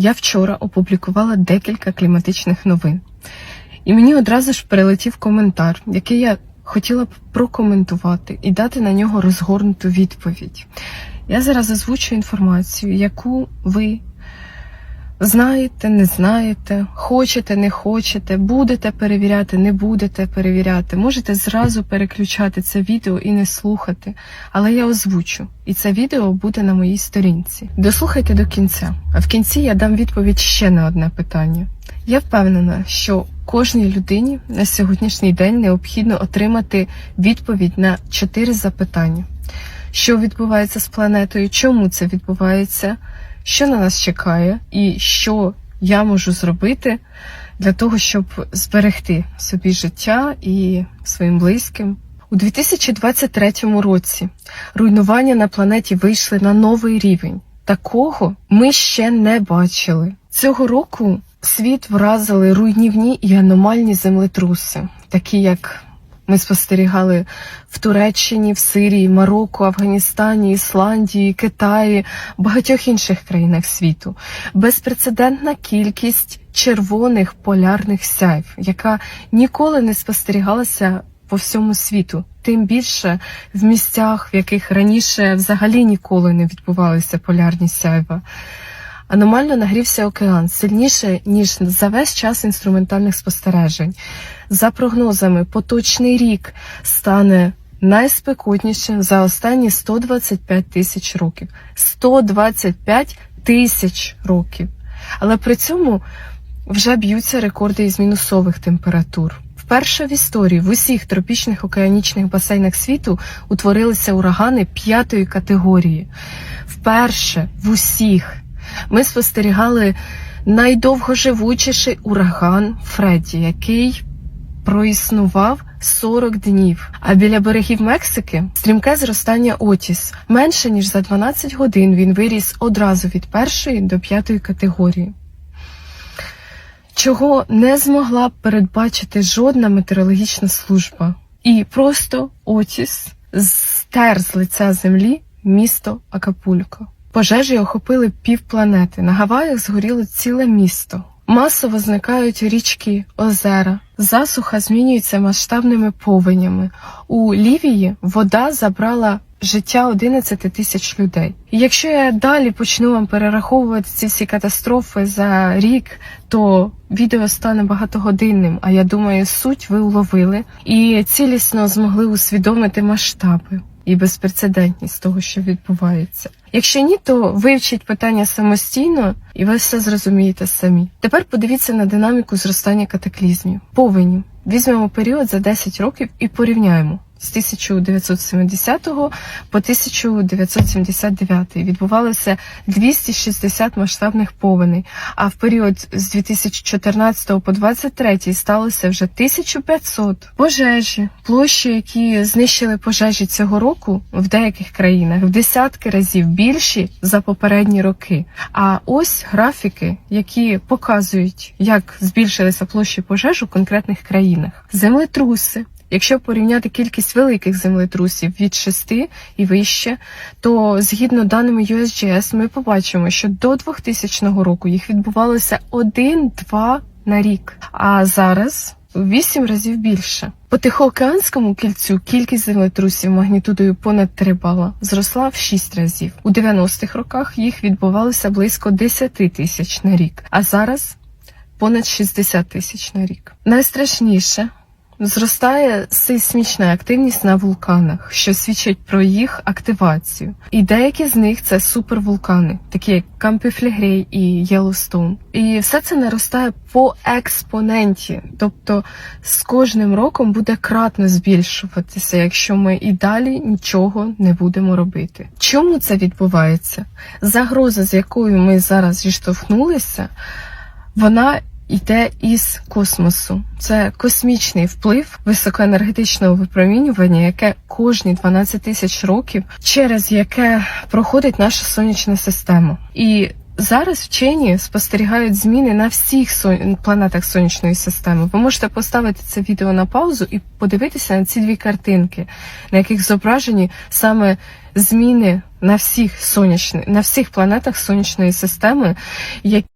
Я вчора опублікувала декілька кліматичних новин, і мені одразу ж прилетів коментар, який я хотіла б прокоментувати і дати на нього розгорнуту відповідь. Я зараз озвучу інформацію, яку ви знаєте, не знаєте, хочете, не хочете, будете перевіряти, не будете перевіряти. Можете зразу переключати це відео і не слухати, але я озвучу, і це відео буде на моїй сторінці. Дослухайте до кінця, а в кінці я дам відповідь ще на одне питання. Я впевнена, що кожній людині на сьогоднішній день необхідно отримати відповідь на чотири запитання: що відбувається з планетою, чому це відбувається, що на нас чекає, і що я можу зробити для того, щоб зберегти собі життя і своїм близьким. У 2023 році руйнування на планеті вийшли на новий рівень. Такого ми ще не бачили. Цього року світ вразили руйнівні і аномальні землетруси, такі як ми спостерігали в Туреччині, в Сирії, Марокко, Афганістані, Ісландії, Китаї, багатьох інших країнах світу. Безпрецедентна кількість червоних полярних сяйв, яка ніколи не спостерігалася по всьому світу, тим більше в місцях, в яких раніше взагалі ніколи не відбувалися полярні сяйва. Аномально нагрівся океан сильніше, ніж за весь час інструментальних спостережень. За прогнозами, поточний рік стане найспекотнішим за останні 125 тисяч років. 125 тисяч років. Але при цьому вже б'ються рекорди із мінусових температур. Вперше в історії в усіх тропічних океанічних басейнах світу утворилися урагани п'ятої категорії. Вперше в усіх ми спостерігали найдовгоживучіший ураган Фредді, який проіснував 40 днів. А біля берегів Мексики стрімке зростання Отіс. Менше ніж за 12 годин він виріс одразу від першої до п'ятої категорії. Чого не змогла б передбачити жодна метеорологічна служба. І просто Отіс стер з лиця землі місто Акапулько. Пожежі охопили півпланети. На Гаваях згоріло ціле місто. Масово зникають річки, озера. Засуха змінюється масштабними повенями. У Лівії вода забрала життя 11 тисяч людей. І якщо я далі почну вам перераховувати ці всі катастрофи за рік, то відео стане багатогодинним. А я думаю, суть ви уловили і цілісно змогли усвідомити масштаби і безпрецедентність того, що відбувається. Якщо ні, то вивчіть питання самостійно, і ви все зрозумієте самі. Тепер подивіться на динаміку зростання катаклізмів. Повені. Візьмемо період за 10 років і порівняємо. З 1970 по 1979 відбувалося 260 масштабних повеней, а в період з 2014 по 2023 сталося вже 1500 пожежі, площі, які знищили пожежі цього року в деяких країнах в десятки разів більші за попередні роки. А ось графіки, які показують, як збільшилися площі пожеж у конкретних країнах, землетруси. Якщо порівняти кількість великих землетрусів від 6 і вище, то згідно даними USGS ми побачимо, що до 2000 року їх відбувалося 1-2 на рік, а зараз в 8 разів більше. По Тихоокеанському кільцю кількість землетрусів магнітудою понад 3 бала зросла в 6 разів. У 90-х роках їх відбувалося близько 10 тисяч на рік, а зараз понад 60 тисяч на рік. Найстрашніше Зростає сейсмічна активність на вулканах, що свідчить про їх активацію. І деякі з них це супервулкани, такі як Кампіфлегрей і Єлостоун. І все це наростає по експоненті, тобто з кожним роком буде кратно збільшуватися, якщо ми і далі нічого не будемо робити. Чому це відбувається? Загроза, з якою ми зараз зіштовхнулися, вона йде із космосу. Це космічний вплив високоенергетичного випромінювання, яке кожні 12 тисяч років, через яке проходить наша сонячна система. І Зараз вчені спостерігають зміни на всіх сон... планетах сонячної системи. Ви можете поставити це відео на паузу і подивитися на ці дві картинки, на яких зображені саме зміни на всіх сонячних, на всіх планетах сонячної системи, які